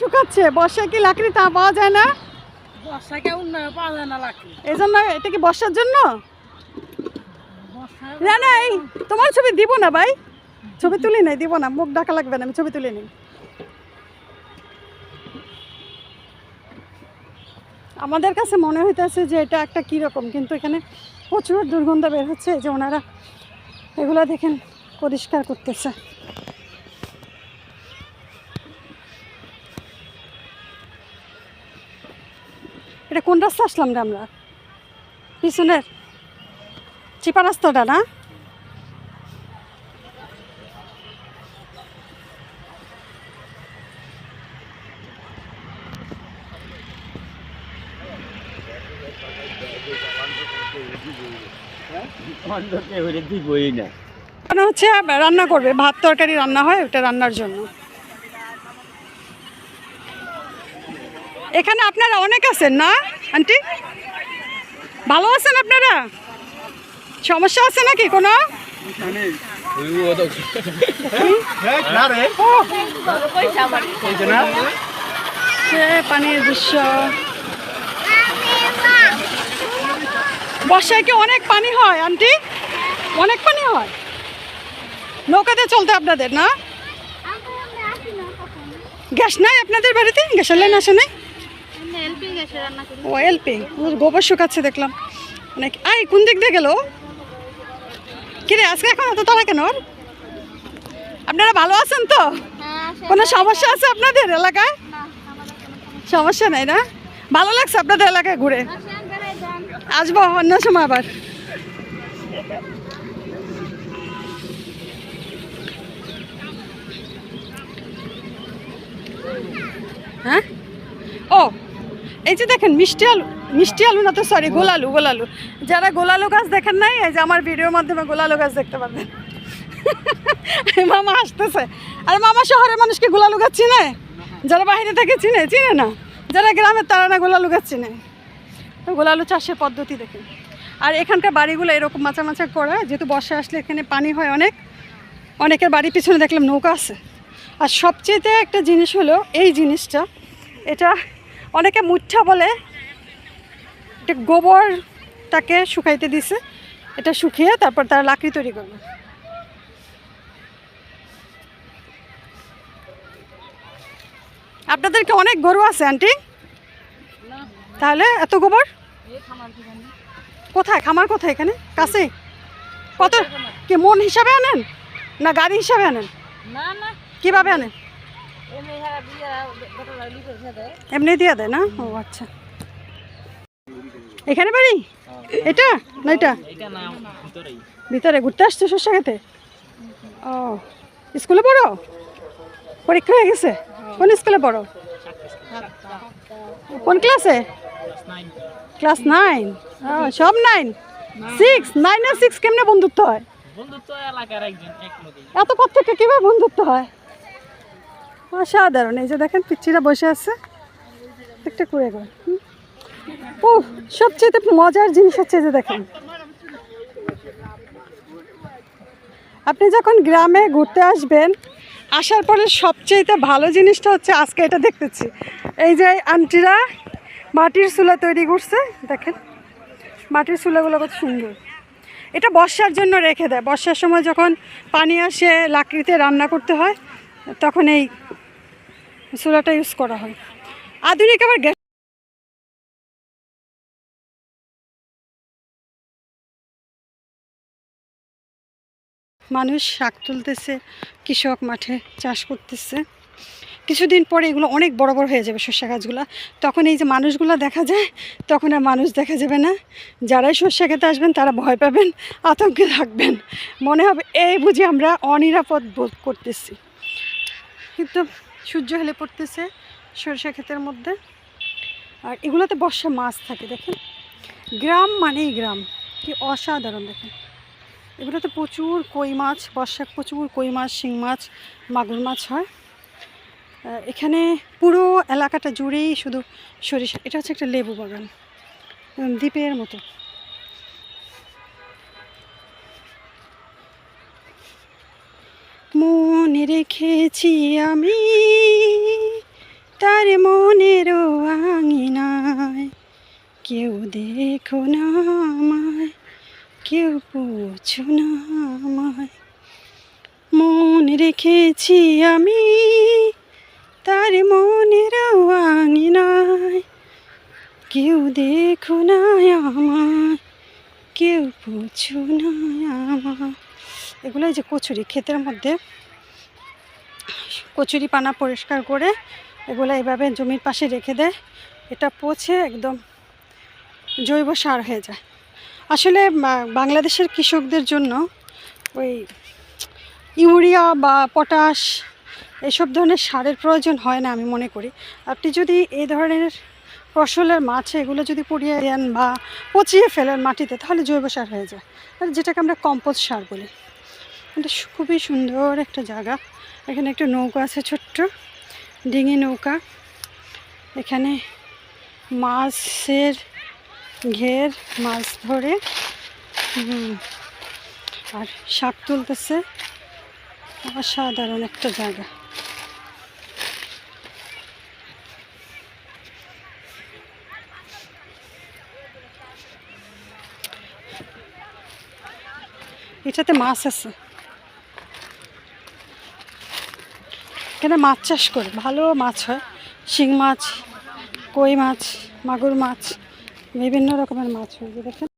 শুকাচ্ছে। বর্ষায় কি লাকড়ি তা পাওয়া যায় না? বর্ষায় কেমন পাওয়া যায় না লাকড়ি। এই জন্য এটা কি বর্ষার জন্য? না না এই তোমার ছবি দিব না ভাই। ছবি তুলি নাই দিব না। মুখ ডাকা লাগবে না আমি ছবি তুলে আমাদের কাছে মনে হইতেছে যে এটা একটা কীরকম কিন্তু এখানে প্রচুর দুর্গন্ধ বের হচ্ছে যে ওনারা এগুলো দেখেন পরিষ্কার করতেছে। এটা কোন রাস্তা আসলাম রে আমরা? পিছনের চিপা রাস্তাটা না? মানে হচ্ছে রান্না করবে ভাত তরকারি রান্না হয় ওটা রান্নার জন্য। এখানে আপনারা অনেক আছেন, না? আন্টি? ভালো আছেন আপনারা? সমস্যা আছে নাকি কোনো? পানির দৃশ্য। বর্ষায় কি অনেক পানি হয়, আন্টি? অনেক পানি হয়? নৌকাতে চলতে আপনাদের, না? গ্যাস নাই আপনাদের বাড়িতে? গ্যাসের লাইন আসে নাই? ও এলপি গোবর শুকাচ্ছে দেখলাম। অনেক আই কোন দিক দিয়ে গেল? কিরে আজকে এখন এত তারা কেন? আপনারা ভালো আছেন তো? কোনো সমস্যা আছে আপনাদের এলাকায়? সমস্যা নাই। না? ভালো লাগছে আপনাদের এলাকায় ঘুরে? আসব অন্য সময় আবার। হ্যাঁ? ও এই যে দেখেন, মিষ্টি আলু মিষ্টি আলু না তো সরি গোলালু গোলালু যারা গোলালু গাছ দেখেন নাই, এই যে আমার ভিডিওর মাধ্যমে গোলালু গাছ দেখতে পারবেন। মামা আসতেছে আর মামা শহরের মানুষকে গোলালু গাছ চিনে? যারা বাইরে থেকে চিনে চিনে না? যারা গ্রামের, তারা না গোলালু গাছ চিনে। গোলালু চাষের পদ্ধতি দেখেন। আর এখানকার বাড়িগুলো এরকম মাচা মাচা করা, যেহেতু বর্ষা আসলে এখানে পানি হয় অনেক, অনেকের বাড়ির পিছনে দেখলাম নৌকা আছে। আর সবচেয়েতে একটা জিনিস হলো, এই জিনিসটা, এটা অনেকে মুঠা বলে এটা গোবরটাকে শুকাইতে দিছে এটা শুকিয়ে তারপর তারা লাকড়ি তৈরি করবে। আপনাদেরকে অনেক গরু আছে আন্টি? তাহলে এত গোবর? কোথায়? খামার কোথায় এখানে? কাছে কত? কি মন হিসাবে আনেন? না গাড়ি হিসাবে আনেন? কীভাবে আনেন? এমনি দেয় দিয়ে না? ও আচ্ছা। এখানে বাড়ি? এটা? না এটা? ভিতরে ঘুরতে আসছো শস্য খেতে? ও স্কুলে পড়ো? পরীক্ষা হয়ে গেছে? কোন স্কুলে পড়ো? কোন ক্লাসে? Class nine. সব নাইন? সিক্স? নাইন আর সিক্স কেমনে বন্ধুত্ব হয়? এত পর থেকে কীভাবে বন্ধুত্ব হয়? অসাধারণ। এই যে দেখেন পিচ্ছিরা বসে আছে। একটা করে গেল ও, সবচেয়ে মজার জিনিস হচ্ছে যে দেখেন। আপনি যখন গ্রামে ঘুরতে আসবেন, আসার পরে সবচেয়েতে ভালো জিনিসটা হচ্ছে আজকে এটা দেখতেছি। এই যে আন্টিরা মাটির চুলা তৈরি করছে, দেখেন। মাটির চুলাগুলো কত সুন্দর। এটা বর্ষার জন্য রেখে দেয়। বর্ষার সময় যখন পানি আসে, লাকড়িতে রান্না করতে হয়, তখন এই চুলাটা ইউজ করা হয়। আধুনিক আবার গ্যাস মানুষ শাক তুলতেছে, কৃষক মাঠে চাষ করতেছে। কিছুদিন পরে এগুলো অনেক বড় বড় হয়ে যাবে শস্য গাছগুলো। তখন এই যে মানুষগুলো দেখা যায়, তখন আর মানুষ দেখা যাবে না। যারাই শস্য খেতে আসবেন, তারা ভয় পাবেন, আতঙ্কে থাকবেন। মনে হবে এই বুঝি আমরা অনিরাপদ বোধ করতেছি। কিন্তু সূর্য হেলে পড়তেছে সরিষা ক্ষেতের মধ্যে। আর এগুলোতে বর্ষা মাছ থাকে, দেখেন? গ্রাম মানেই গ্রাম, কি অসাধারণ, দেখেন। এগুলোতে প্রচুর কই মাছ বর্ষা প্রচুর কই মাছ, শিং মাছ, মাগুর মাছ হয়। এখানে পুরো এলাকাটা জুড়েই শুধু সরিষা, এটা হচ্ছে একটা লেবু বাগান দ্বীপের মতো। মনে রেখেছি আমি, তার মনেরও আঙিনায়। কেউ দেখো না আমায়, কেউ পুছো না আমায়। মন রেখেছি আমি, তার মনের আঙিনায়। কেউ দেখো না আমায়, কেউ পুছো না আমায়। এগুলো এই যে কচুরি, ক্ষেতের মধ্যে কচুরি পানা পরিষ্কার করে এগুলো এভাবে জমির পাশে রেখে দেয়। এটা পচে একদম জৈব সার হয়ে যায়। আসলে বাংলাদেশের কৃষকদের জন্য ওই ইউরিয়া বা পটাশ এসব ধরনের সারের প্রয়োজন হয় না আমি মনে করি। আপনি যদি এই ধরনের ফসলের মাছ এগুলো যদি পুড়িয়ে দেন বা পচিয়ে ফেলেন মাটিতে তাহলে জৈব সার হয়ে যায়। আর যেটাকে আমরা কম্পোস্ট সার বলি। এটা খুবই সুন্দর একটা জায়গা। এখানে একটা নৌকা আছে ছোট্ট, ডিঙি নৌকা। এখানে মাছের ঘের, মাছ ধরে। আর শাক তুলতেছে। অসাধারণ একটা জায়গা। এটাতে মাছ আছে। এখানে মাছ চাষ করে, ভালো মাছ হয়। শিং মাছ, কই মাছ, মাগুর মাছ, বিভিন্ন রকমের মাছ হয় দেখেন।